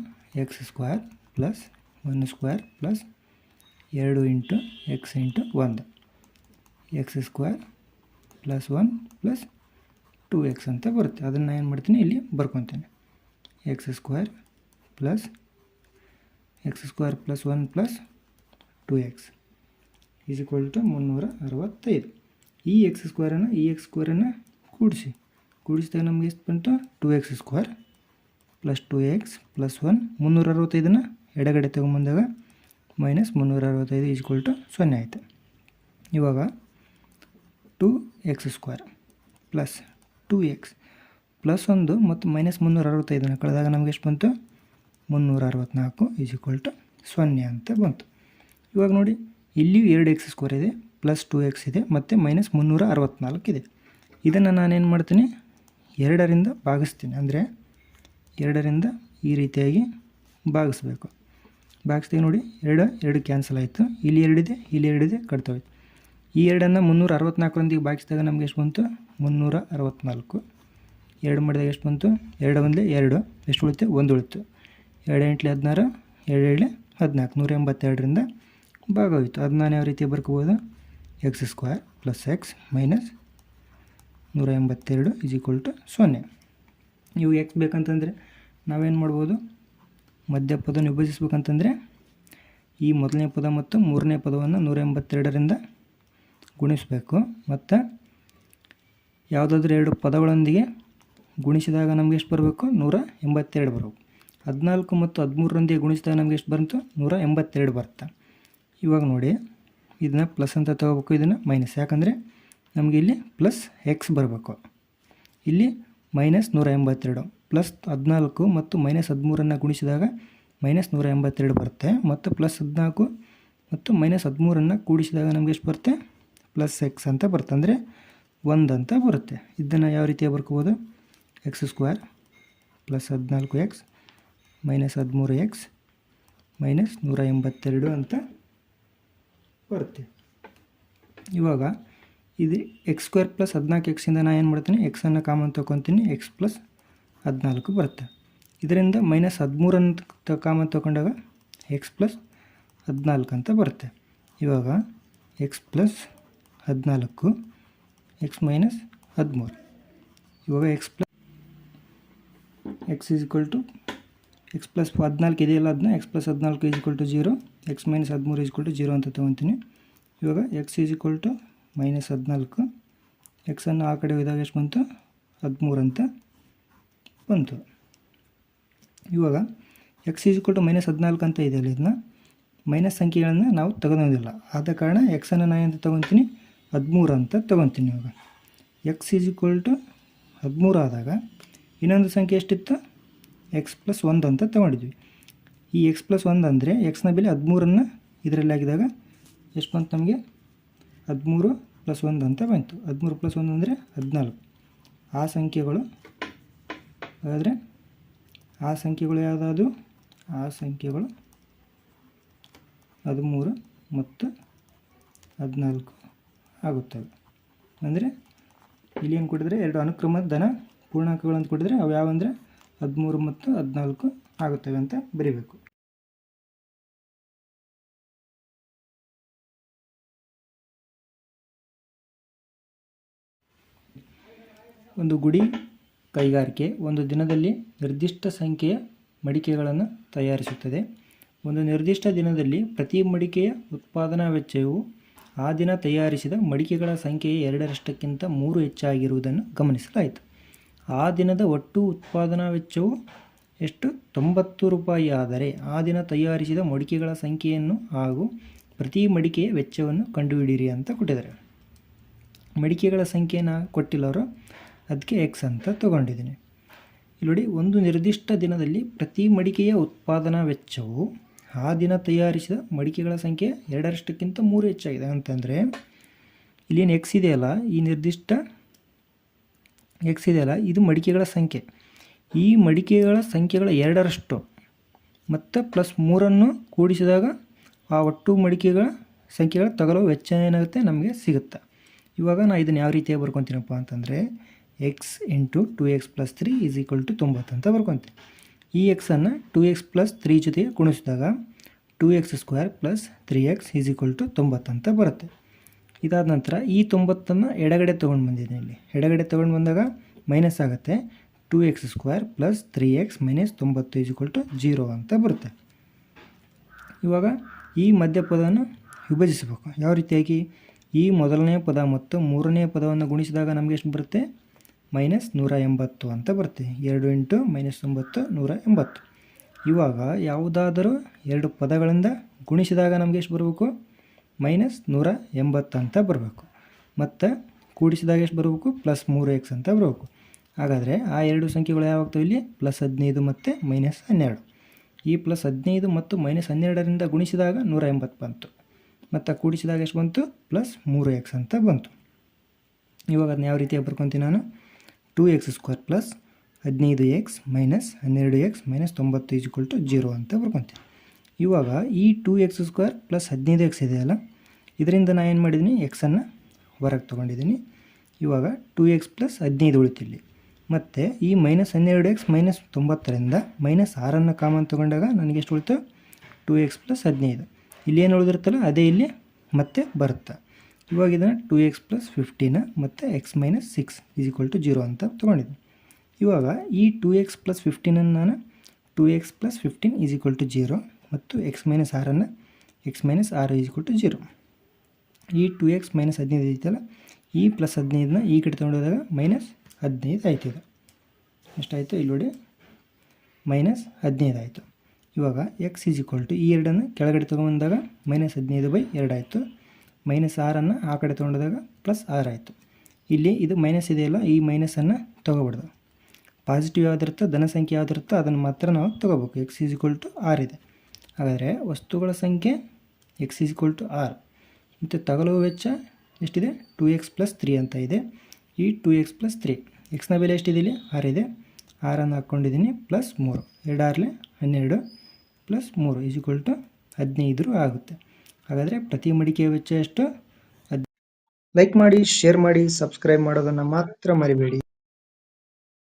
x square plus one square plus ಎರಡು ಇಂಟು ಎಕ್ಸ್ ಇಂಟು ಒಂದು x square plus one plus two x ಅಂತ ಬರುತ್ತೆ. ಅದನ್ನು ಏನು ಮಾಡ್ತೀನಿ, ಇಲ್ಲಿ ಬರ್ಕೊತೇನೆ. X square plus x square plus one plus two x is equal to ಮುನ್ನೂರ ಅರವತ್ತೈದು ಈ ಎಕ್ಸ್ ಸ್ಕ್ವೇರನ್ನು ಈ ಎಕ್ಸ್ ಸ್ಕ್ವೇರನ್ನು ಕೂಡಿಸಿ. ಕೂಡಿಸಿದಾಗ ನಮಗೆ ಎಷ್ಟು ಬಂತು? Two x square plus two x plus one ಮುನ್ನೂರ ಅರವತ್ತೈದನ್ನು ಎಡಗಡೆ ತೊಗೊಂಬಂದಾಗ ಮೈನಸ್ ಮುನ್ನೂರ ಅರವತ್ತೈದು ಈಸ್ಕ್ವಲ್ ಟು ಸೊನ್ನೆ ಆಯಿತು. ಇವಾಗ two x square plus two x plus ಒಂದು ಮತ್ತು ಮೈನಸ್ ಮುನ್ನೂರ ಅರವತ್ತೈದನ್ನು ಕಳೆದಾಗ ನಮಗೆ ಎಷ್ಟು ಬಂತು? ಮುನ್ನೂರ ಅರವತ್ತ್ನಾಲ್ಕು ಈಸ್ ಈಕ್ವಲ್ ಟು ಸೊನ್ನೆ ಅಂತ ಬಂತು. ಇವಾಗ ನೋಡಿ. ಇಲ್ಲಿಯೂ ಎರಡು ಎಕ್ಸ್ ಸ್ಕ್ವೇರ್ ಇದೆ ಪ್ಲಸ್ ಟು ಎಕ್ಸ್ ಇದೆ, ಮತ್ತು ಮೈನಸ್ ಮುನ್ನೂರ ಅರವತ್ತ್ನಾಲ್ಕು ಇದೆ. ಇದನ್ನು ನಾನೇನು ಮಾಡ್ತೀನಿ? ಎರಡರಿಂದ ಭಾಗಿಸ್ತೀನಿ. ಅಂದರೆ ಎರಡರಿಂದ ಈ ರೀತಿಯಾಗಿ ಭಾಗಿಸ್ಬೇಕು. ಭಾಗಿಸ್ತೀವಿ ನೋಡಿ, ಎರಡು ಎರಡು ಕ್ಯಾನ್ಸಲ್ ಆಯಿತು. ಇಲ್ಲಿ ಎರಡಿದೆ ಇಲ್ಲಿ ಎರಡಿದೆ ಕಟ್ತೋಯ್ತು ಈ ಎರಡನ್ನು ಮುನ್ನೂರ ಅರವತ್ತ್ನಾಲ್ಕರೊಂದಿಗೆ ಭಾಗಿಸಿದಾಗ ನಮಗೆ ಎಷ್ಟು ಬಂತು? ಮುನ್ನೂರ ಅರವತ್ತ್ನಾಲ್ಕು ಎರಡು ಮಾಡಿದಾಗ ಎಷ್ಟು ಬಂತು? ಎರಡು ಒಂದಲೇ ಎರಡು. ಎಷ್ಟು ಉಳಿತು ಒಂದು ಉಳಿತು ಎರಡು ಎಂಟ್ಲೆ ಹದಿನಾರು, ಎರಡು ಏಳೆ ಹದಿನಾಲ್ಕು. ನೂರ ಎಂಬತ್ತೆರಡರಿಂದ ಭಾಗ ಹೋಯಿತು ಅದು ನಾನು ಯಾವ ರೀತಿ ಬರ್ಕೋಬೋದು. X square plus x minus ನೂರ ಎಂಬತ್ತೆರಡು ಇಸ್ ಈಕ್ವಲ್ ಟು ಸೊನ್ನೆ. ನೀವು ಎಕ್ಸ್ ಬೇಕಂತಂದರೆ ನಾವೇನು ಮಾಡ್ಬೋದು? ಮಧ್ಯ ಪದವನ್ನು ವಿಭಜಿಸ್ಬೇಕಂತಂದರೆ ಈ ಮೊದಲನೇ ಪದ ಮತ್ತು ಮೂರನೇ ಪದವನ್ನು ನೂರ ಎಂಬತ್ತೆರಡರಿಂದ ಗುಣಿಸಬೇಕು. ಮತ್ತು ಯಾವುದಾದ್ರೂ ಎರಡು ಪದಗಳೊಂದಿಗೆ ಗುಣಿಸಿದಾಗ ನಮಗೆ ಎಷ್ಟು ಬರಬೇಕು? ನೂರ ಎಂಬತ್ತೆರಡು ಬರಬೇಕು. ಹದಿನಾಲ್ಕು ಮತ್ತು ಹದಿಮೂರರೊಂದಿಗೆ ಗುಣಿಸಿದಾಗ ನಮಗೆ ಎಷ್ಟು ಬಂತು? ನೂರ ಎಂಬತ್ತೆರಡು ಬರುತ್ತೆ. ಇವಾಗ ನೋಡಿ, ಇದನ್ನ ಪ್ಲಸ್ ಅಂತ ತಗೋಬೇಕು, ಇದನ್ನು ಮೈನಸ್ ಯಾಕಂದರೆ ನಮಗೆ ಇಲ್ಲಿ ಪ್ಲಸ್ ಎಕ್ಸ್ ಬರಬೇಕು. ಇಲ್ಲಿ ಮೈನಸ್ ನೂರ ಎಂಬತ್ತೆರಡು ಪ್ಲಸ್ ಹದಿನಾಲ್ಕು ಮತ್ತು ಮೈನಸ್ ಹದಿಮೂರನ್ನು ಗುಣಿಸಿದಾಗ ಮೈನಸ್ ನೂರ ಎಂಬತ್ತೆರಡು ಬರುತ್ತೆ. ಮತ್ತು ಪ್ಲಸ್ ಹದಿನಾಲ್ಕು ಮತ್ತು ಮೈನಸ್ ಹದಿಮೂರನ್ನು ಕೂಡಿಸಿದಾಗ ನಮಗೆ ಎಷ್ಟು ಬರುತ್ತೆ? ಪ್ಲಸ್ ಎಕ್ಸ್ ಅಂತ ಬರುತ್ತೆ. ಅಂದರೆ ಒಂದು ಅಂತ ಬರುತ್ತೆ. ಇದನ್ನು ಯಾವ ರೀತಿಯಾಗಿ ಬರ್ಕೋಬೋದು? ಎಕ್ಸ್ ಸ್ಕ್ವೇರ್ ಪ್ಲಸ್ ಹದಿನಾಲ್ಕು ಎಕ್ಸ್ ಮೈನಸ್ ಹದಿಮೂರು ಎಕ್ಸ್ ಮೈನಸ್ ನೂರ ಎಂಬತ್ತೆರಡು ಅಂತ ಬರುತ್ತೆ. ಇವಾಗ ಇದು ಎಕ್ಸ್ ಸ್ಕ್ವೇರ್ ಪ್ಲಸ್ ಹದಿನಾಲ್ಕು ಎಕ್ಸಿಂದ ನಾನು ಏನು ಮಾಡ್ತೀನಿ? ಎಕ್ಸನ್ನು ಕಾಮನ್ ತೊಗೊತೀನಿ ಎಕ್ಸ್ ಪ್ಲಸ್ ಹದಿನಾಲ್ಕು ಬರುತ್ತೆ. ಇದರಿಂದ ಮೈನಸ್ ಹದಿಮೂರನ್ನು ಕಾಮನ್ ತೊಗೊಂಡಾಗ ಎಕ್ಸ್ ಪ್ಲಸ್ ಹದಿನಾಲ್ಕು ಅಂತ ಬರುತ್ತೆ. ಇವಾಗ ಎಕ್ಸ್ ಪ್ಲಸ್ ಹದಿನಾಲ್ಕು ಎಕ್ಸ್ ಮೈನಸ್ ಹದಿಮೂರು. ಇವಾಗ x plus x is equal to x plus ಹದಿನಾಲ್ಕು ಇದೆಯಲ್ಲ ಅದನ್ನ ಎಕ್ಸ್ ಪ್ಲಸ್ ಹದಿನಾಲ್ಕು is equal to zero x minus ಹದಿಮೂರು ಈಸ್ಕೊಲ್ ಟು ಜೀರೋ ಅಂತ ತೊಗೊತೀನಿ. ಇವಾಗ x is equal to minus ಹದಿನಾಲ್ಕು. ಎಕ್ಸನ್ನು ಆ ಕಡೆ ಇದಾಗ ಎಷ್ಟು ಬಂತು? ಹದಿಮೂರು ಅಂತ ಬಂತು. ಇವಾಗ x is equal to minus ಹದಿನಾಲ್ಕು ಅಂತ ಇದೆಯಲ್ಲ ಇದನ್ನ. ಮೈನಸ್ ಸಂಖ್ಯೆಗಳನ್ನು ನಾವು ತಗೊಳೋದಿಲ್ಲ ಆದ ಕಾರಣ ಎಕ್ಸನ್ನು ನಾನು ಅಂತ ತೊಗೊತೀನಿ? ಹದಿಮೂರು ಅಂತ ತೊಗೊತೀನಿ ಇವಾಗ. ಎಕ್ಸ್ ಈಸ್ ಈಕ್ವಲ್ ಟು ಹದಿಮೂರು ಆದಾಗ ಇನ್ನೊಂದು ಸಂಖ್ಯೆ ಎಷ್ಟಿತ್ತು? ಎಕ್ಸ್ ಪ್ಲಸ್ ಒಂದು ಅಂತ ತೊಗೊಂಡಿದ್ವಿ. ಈ ಎಕ್ಸ್ ಪ್ಲಸ್ ಒಂದು ಅಂದರೆ ಎಕ್ಸ್ನ ಬೆಲೆ ಹದಿಮೂರನ್ನು ಇದರಲ್ಲಿ ಆಗಿದಾಗ ಎಷ್ಟು ಬಂತು ನಮಗೆ? ಹದಿಮೂರು ಪ್ಲಸ್ ಒಂದು ಅಂತ ಬಂತು. ಹದಿಮೂರು ಪ್ಲಸ್ ಒಂದು ಅಂದರೆ ಹದಿನಾಲ್ಕು. ಆ ಸಂಖ್ಯೆಗಳು ಆದರೆ ಆ ಸಂಖ್ಯೆಗಳು ಯಾವುದಾದ್ರು? ಆ ಸಂಖ್ಯೆಗಳು ಹದಿಮೂರು ಮತ್ತು ಹದಿನಾಲ್ಕು ಆಗುತ್ತವೆ. ಅಂದರೆ ಇಲ್ಲಿ ಏನು ಕೊಟ್ಟಿದ್ರೆ? ಎರಡು ಅನುಕ್ರಮ ಧನ ಪೂರ್ಣಾಂಕಗಳು ಅಂತ ಕೊಟ್ಟಿದ್ರೆ ಅವು ಯಾವಂದರೆ? ಹದಿಮೂರು ಮತ್ತು ಹದಿನಾಲ್ಕು ಆಗುತ್ತವೆ ಅಂತ ಬರೀಬೇಕು. ಒಂದು ಗುಡಿ ಕೈಗಾರಿಕೆ ಒಂದು ದಿನದಲ್ಲಿ ನಿರ್ದಿಷ್ಟ ಸಂಖ್ಯೆಯ ಮಡಿಕೆಗಳನ್ನು ತಯಾರಿಸುತ್ತದೆ. ಒಂದು ನಿರ್ದಿಷ್ಟ ದಿನದಲ್ಲಿ ಪ್ರತಿ ಮಡಿಕೆಯ ಉತ್ಪಾದನಾ ವೆಚ್ಚವು ಆ ದಿನ ತಯಾರಿಸಿದ ಮಡಿಕೆಗಳ ಸಂಖ್ಯೆಯ ಎರಡರಷ್ಟಕ್ಕಿಂತ ಮೂರು ಹೆಚ್ಚಾಗಿರುವುದನ್ನು ಗಮನಿಸಲಾಯಿತು. ಆ ದಿನದ ಒಟ್ಟು ಉತ್ಪಾದನಾ ವೆಚ್ಚವು ಎಷ್ಟು? ತೊಂಬತ್ತು ರೂಪಾಯಿ. ಆದರೆ ಆ ದಿನ ತಯಾರಿಸಿದ ಮಡಿಕೆಗಳ ಸಂಖ್ಯೆಯನ್ನು ಹಾಗೂ ಪ್ರತಿ ಮಡಿಕೆಯ ವೆಚ್ಚವನ್ನು ಕಂಡುಹಿಡಿಯಿರಿ ಅಂತ ಕೊಟ್ಟಿದ್ದಾರೆ. ಮಡಿಕೆಗಳ ಸಂಖ್ಯೆನ ಕೊಟ್ಟಿಲ್ಲವರು? ಅದಕ್ಕೆ ಎಕ್ಸ್ ಅಂತ ತಗೊಂಡಿದ್ದೀನಿ. ಇಲ್ಲಿ ನೋಡಿ ಒಂದು ನಿರ್ದಿಷ್ಟ ದಿನದಲ್ಲಿ ಪ್ರತಿ ಮಡಿಕೆಯ ಉತ್ಪಾದನಾ ವೆಚ್ಚವು ಆ ದಿನ ತಯಾರಿಸಿದ ಮಡಿಕೆಗಳ ಸಂಖ್ಯೆ ಎರಡರಷ್ಟಕ್ಕಿಂತ ಮೂರು ಹೆಚ್ಚಾಗಿದೆ. ಅಂತಂದರೆ, ಇಲ್ಲೇನು ಎಕ್ಸ್ ಇದೆಯಲ್ಲ? ಈ ನಿರ್ದಿಷ್ಟ ಎಕ್ಸ್ ಇದೆಯಲ್ಲ ಇದು ಮಡಿಕೆಗಳ ಸಂಖ್ಯೆ. ಈ ಮಡಿಕೆಗಳ ಸಂಖ್ಯೆಗಳ ಎರಡರಷ್ಟು. ಮತ್ತು ಪ್ಲಸ್ ಮೂರನ್ನು ಕೂಡಿಸಿದಾಗ ಆ ಒಟ್ಟು ಮಡಿಕೆಗಳ ಸಂಖ್ಯೆಗಳ ತಗಲೋ ವೆಚ್ಚ ಏನಾಗುತ್ತೆ? ನಮಗೆ ಸಿಗುತ್ತೆ. ಇವಾಗ ನಾನು ಇದನ್ನು ಯಾವ ರೀತಿಯಾಗಿ ಬರ್ಕೊತೀನಪ್ಪ ಅಂತಂದರೆ x into two x plus three is equal to ತೊಂಬತ್ತು ಅಂತ ಬರ್ಕೊತೀನಿ. ಈ ಎಕ್ಸನ್ನು ಟು ಎಕ್ಸ್ ಪ್ಲಸ್ ತ್ರೀ ಜೊತೆಗೆ ಗುಣಿಸಿದಾಗ two x square plus three x is equal to ತೊಂಬತ್ತು ಅಂತ ಬರುತ್ತೆ. ಇದಾದ ನಂತರ ಈ ತೊಂಬತ್ತನ್ನು ಎಡಗಡೆ ತೊಗೊಂಡು ಬಂದಿದ್ದೀನಿ ಇಲ್ಲಿ. ಎಡಗಡೆ ತೊಗೊಂಡು ಬಂದಾಗ ಮೈನಸ್ ಆಗುತ್ತೆ. Two x square plus three x minus ತೊಂಬತ್ತು ಈಸ್ ಈಕ್ವಲ್ ಟು ಜೀರೋ ಅಂತ ಬರುತ್ತೆ. ಇವಾಗ ಈ ಮಧ್ಯಪದವನ್ನು ವಿಭಜಿಸಬೇಕು. ಯಾವ ರೀತಿಯಾಗಿ? ಈ ಮೊದಲನೇ ಪದ ಮತ್ತು ಮೂರನೇ ಪದವನ್ನು ಗುಣಿಸಿದಾಗ ನಮಗೆ ಎಷ್ಟು ಬರುತ್ತೆ? ಮೈನಸ್ ನೂರ ಎಂಬತ್ತು ಅಂತ ಬರುತ್ತೆ. ಎರಡು ಇಂಟು ಮೈನಸ್ ಒಂಬತ್ತು ನೂರ ಎಂಬತ್ತು ಇವಾಗ ಯಾವುದಾದರೂ ಎರಡು ಪದಗಳಿಂದ ಗುಣಿಸಿದಾಗ ನಮಗೆ ಎಷ್ಟು ಬರಬೇಕು? ಮೈನಸ್ ನೂರ ಎಂಬತ್ತು ಅಂತ ಬರಬೇಕು. ಮತ್ತು ಕೂಡಿಸಿದಾಗ ಎಷ್ಟು ಬರಬೇಕು? ಪ್ಲಸ್ ಮೂರು ಎಕ್ಸ್ ಅಂತ ಬರಬೇಕು. ಹಾಗಾದರೆ ಆ ಎರಡು ಸಂಖ್ಯೆಗಳು ಯಾವಾಗ್ತವೆ ಇಲ್ಲಿ? ಪ್ಲಸ್ ಹದಿನೈದು ಮತ್ತು ಮೈನಸ್ ಹನ್ನೆರಡು. ಈ ಪ್ಲಸ್ ಹದಿನೈದು ಮತ್ತು ಮೈನಸ್ ಹನ್ನೆರಡರಿಂದ ಗುಣಿಸಿದಾಗ ನೂರ ಎಂಬತ್ತು ಬಂತು. ಮತ್ತು ಕೂಡಿಸಿದಾಗ ಎಷ್ಟು ಬಂತು? ಪ್ಲಸ್ ಮೂರು ಎಕ್ಸ್ ಅಂತ ಬಂತು. ಇವಾಗ ಅದನ್ನ ಯಾವ ರೀತಿಯಾಗಿ ಬರ್ಕೊತೀನಿ ನಾನು? ಟೂ ಎಕ್ಸ್ ಸ್ಕ್ವೇರ್ ಪ್ಲಸ್ ಹದಿನೈದು ಎಕ್ಸ್ ಮೈನಸ್ ಹನ್ನೆರಡು ಎಕ್ಸ್ ಮೈನಸ್ ತೊಂಬತ್ತು ಈಜ್ವಲ್ ಟು ಜೀರೋ ಅಂತ ಬರ್ಕೊತೀನಿ. ಇವಾಗ ಈ ಟೂ ಎಕ್ಸ್ ಸ್ಕ್ವೇರ್ ಪ್ಲಸ್ ಹದಿನೈದು ಎಕ್ಸ್ ಇದೆಯಲ್ಲ ಇದರಿಂದ ನಾನು ಏನು ಮಾಡಿದ್ದೀನಿ ಎಕ್ಸನ್ನು ಹೊರಗೆ ತೊಗೊಂಡಿದ್ದೀನಿ ಇವಾಗ ಟೂ ಎಕ್ಸ್ ಪ್ಲಸ್ ಹದಿನೈದು ಉಳಿತಿಲ್ಲಿ ಮತ್ತು ಈ ಮೈನಸ್ ಹನ್ನೆರಡು ಎಕ್ಸ್ ಮೈನಸ್ ತೊಂಬತ್ತರಿಂದ ಮೈನಸ್ ಆರನ್ನು ಕಾಮನ್ ತೊಗೊಂಡಾಗ ನನಗೆ ಎಷ್ಟು ಉಳಿತು? ಟೂ ಎಕ್ಸ್ ಪ್ಲಸ್ ಹದಿನೈದು. ಇಲ್ಲಿ ಏನು ಉಳಿದಿರುತ್ತಲ್ಲ, ಅದೇ ಇಲ್ಲಿ ಮತ್ತೆ ಬರುತ್ತೆ? ಇವಾಗ ಇದನ್ನು ಟೂ ಎಕ್ಸ್ ಪ್ಲಸ್ ಫಿಫ್ಟೀನ ಮತ್ತು x minus six is equal to zero ಅಂತ ತೊಗೊಂಡಿದ್ದೀನಿ ಇವಾಗ ಈ ಟೂ ಎಕ್ಸ್ ಪ್ಲಸ್ ಫಿಫ್ಟೀನನ್ನು ನಾನು two x plus fifteen is equal to zero ಮತ್ತು ಎಕ್ಸ್ ಮೈನಸ್ ಆರನ್ನು ಎಕ್ಸ್ ಮೈನಸ್ ಆರು ಈಸ್ ಈಕ್ವಲ್ ಟು ಜೀರೋ ಈ ಟು ಎಕ್ಸ್ ಮೈನಸ್ ಹದಿನೈದು ಐತಲ್ಲ, ಈ ಪ್ಲಸ್ ಹದಿನೈದನ್ನ ಈ ಕಡೆ ತೊಗೊಂಡೋದಾಗ ಮೈನಸ್ ಹದಿನೈದು ಆಯ್ತು ಇದು ಎಷ್ಟಾಯಿತು? ಇಲ್ಲಿ ನೋಡಿ ಮೈನಸ್ ಹದಿನೈದು ಆಯಿತು. ಇವಾಗ ಎಕ್ಸ್ ಈಸ್ ಈಕ್ವಲ್ ಟು ಈ ಎರಡನ್ನು ಕೆಳಗಡೆ ತೊಗೊಂಬಂದಾಗ ಮೈನಸ್ ಹದಿನೈದು ಬೈ ಎರಡು ಆಯಿತು. ಮೈನಸ್ ಆರನ್ನು ಆ ಕಡೆ ತೊಗೊಂಡಾಗ ಪ್ಲಸ್ ಆರ್ ಆಯಿತು. ಇಲ್ಲಿ ಇದು ಮೈನಸ್ ಇದೆಯಲ್ಲ ಈ ಮೈನಸನ್ನು ತೊಗೋಬಾರ್ದು. ಪಾಸಿಟಿವ್ ಯಾವುದಿರುತ್ತೋ, ಧನ ಸಂಖ್ಯೆ ಯಾವುದಿರುತ್ತೋ ಅದನ್ನು ಮಾತ್ರ ನಾವು ತೊಗೋಬೇಕು. ಎಕ್ಸ್ ಈಸ್ ಈಕ್ವಲ್ ಟು ಆರ್ ಇದೆ. ಹಾಗಾದರೆ ವಸ್ತುಗಳ ಸಂಖ್ಯೆ ಎಕ್ಸ್ ಈಸ್ ಈಕ್ವಲ್ ಟು ಆರ್ ಮತ್ತು ತಗಲುವ ವೆಚ್ಚ ಎಷ್ಟಿದೆ? ಟೂ ಎಕ್ಸ್ ಪ್ಲಸ್ ತ್ರೀ ಅಂತ ಇದೆ. ಈ ಟು ಎಕ್ಸ್ ಪ್ಲಸ್ ತ್ರೀ ಎಕ್ಸ್ನ ಬೆಲೆ ಎಷ್ಟಿದೆ ಇಲ್ಲಿ? ಆರ್ ಇದೆ. ಆರನ್ನು ಹಾಕ್ಕೊಂಡಿದ್ದೀನಿ ಪ್ಲಸ್ ಮೂರು. ಎರಡು ಆರ್ಲೆ ಹನ್ನೆರಡು ಪ್ಲಸ್ ಮೂರು ಈಸ್ ಈಕ್ವಲ್ ಟು ಹದಿನೈದು ಆಗುತ್ತೆ. ಹಾಗಾದರೆ ಪ್ರತಿ ಮಡಿಕೆಯ ವೆಚ್ಚ ಎಷ್ಟು? ಲೈಕ್ ಮಾಡಿ ಶೇರ್ ಮಾಡಿ ಸಬ್ಸ್ಕ್ರೈಬ್ ಮಾಡೋದನ್ನು ಮಾತ್ರ ಮರಿಬೇಡಿ.